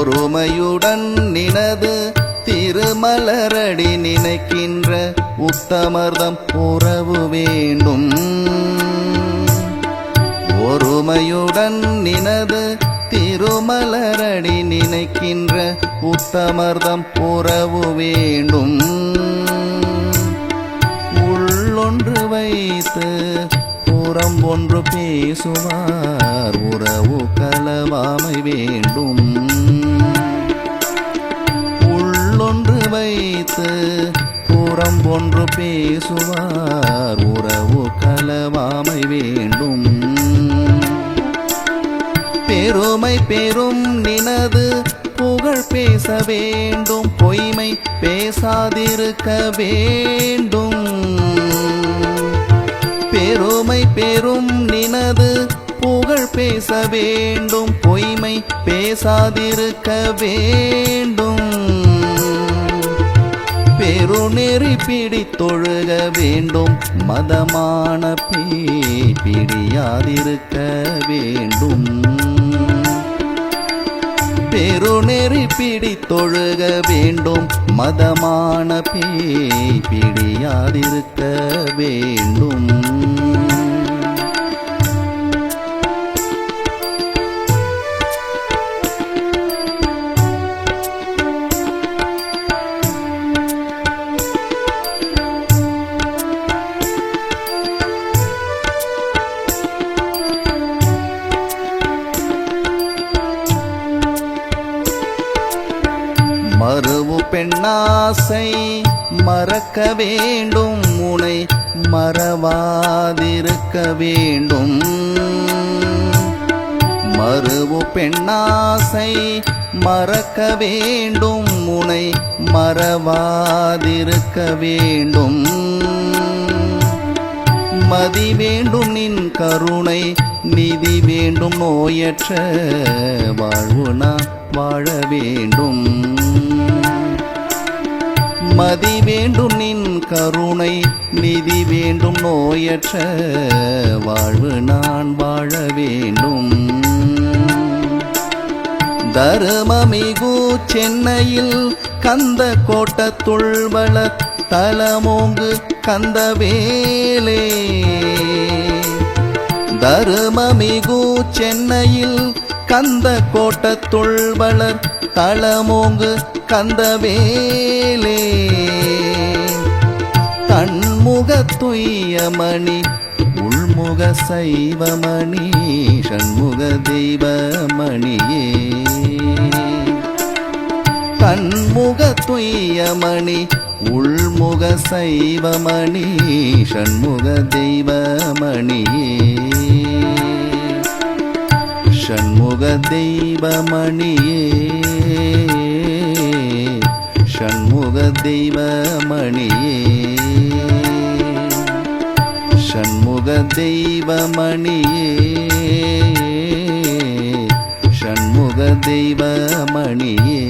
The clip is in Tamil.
பொறுமையுடன் நினது திருமலரடி நினைக்கின்ற உத்தமர்தம் உறவு வேண்டும். ஒருமையுடன் நினது திருமலரடி நினைக்கின்ற உத்தமர்தம் உறவு வேண்டும். உள்ளொன்று வைத்து புறம் ஒன்று பேசுவார். உறவு கலவாமை வேண்டும். பேசுவார். உறவு கலவாமை வேண்டும். பெருமை பெரும் நினது புகழ் பேச வேண்டும். பொய்மை பேசாதிருக்க வேண்டும். பெருமை பெரும் நினது புகழ் பேச வேண்டும். பொய்மை பேசாதிருக்க வேண்டும். பெருநெறி பிடித்தொழுக வேண்டும். மதமான பேய் பிடியாதிருக்க வேண்டும். பெருநெறி பிடித்தொழுக வேண்டும். மதமான பேய் பிடியாதிருக்க வேண்டும். பெண்ணாசை மறக்க வேண்டும் முனை மறவாதிருக்க வேண்டும். மறுவு பெண்ணாசை மறக்க வேண்டும் முனை மறவாதிருக்க வேண்டும். மதி வேண்டும் நின் கருணை நிதி வேண்டும் நோயற்ற வாழ்வு நான் வாழ வேண்டும். மதி வேண்டும் நின் கருணை நிதி வேண்டும் நோயற்ற வாழ்வு நான் வாழ வேண்டும். தருமமிகு சென்னையில் கந்த கோட்டத்துள் வள தலமோங்கு கந்தவேலே தருமமிகு சென்னையில் கந்த கோட்டத்துள் வளர் தளமோங்கு கந்தவேலே. தன்முக உள்முக சைவமணி ஷண்முக தெய்வமணியே. தன்முக துய்யமணி உள்முக சைவமணி ஷண்முக தெய்வமணியே. ஷண்முக தெய்வமணியே. ஷண்முக தெய்வமணியே ஷண்முக தெய்வமணியே ஷண்முக தெய்வமணியே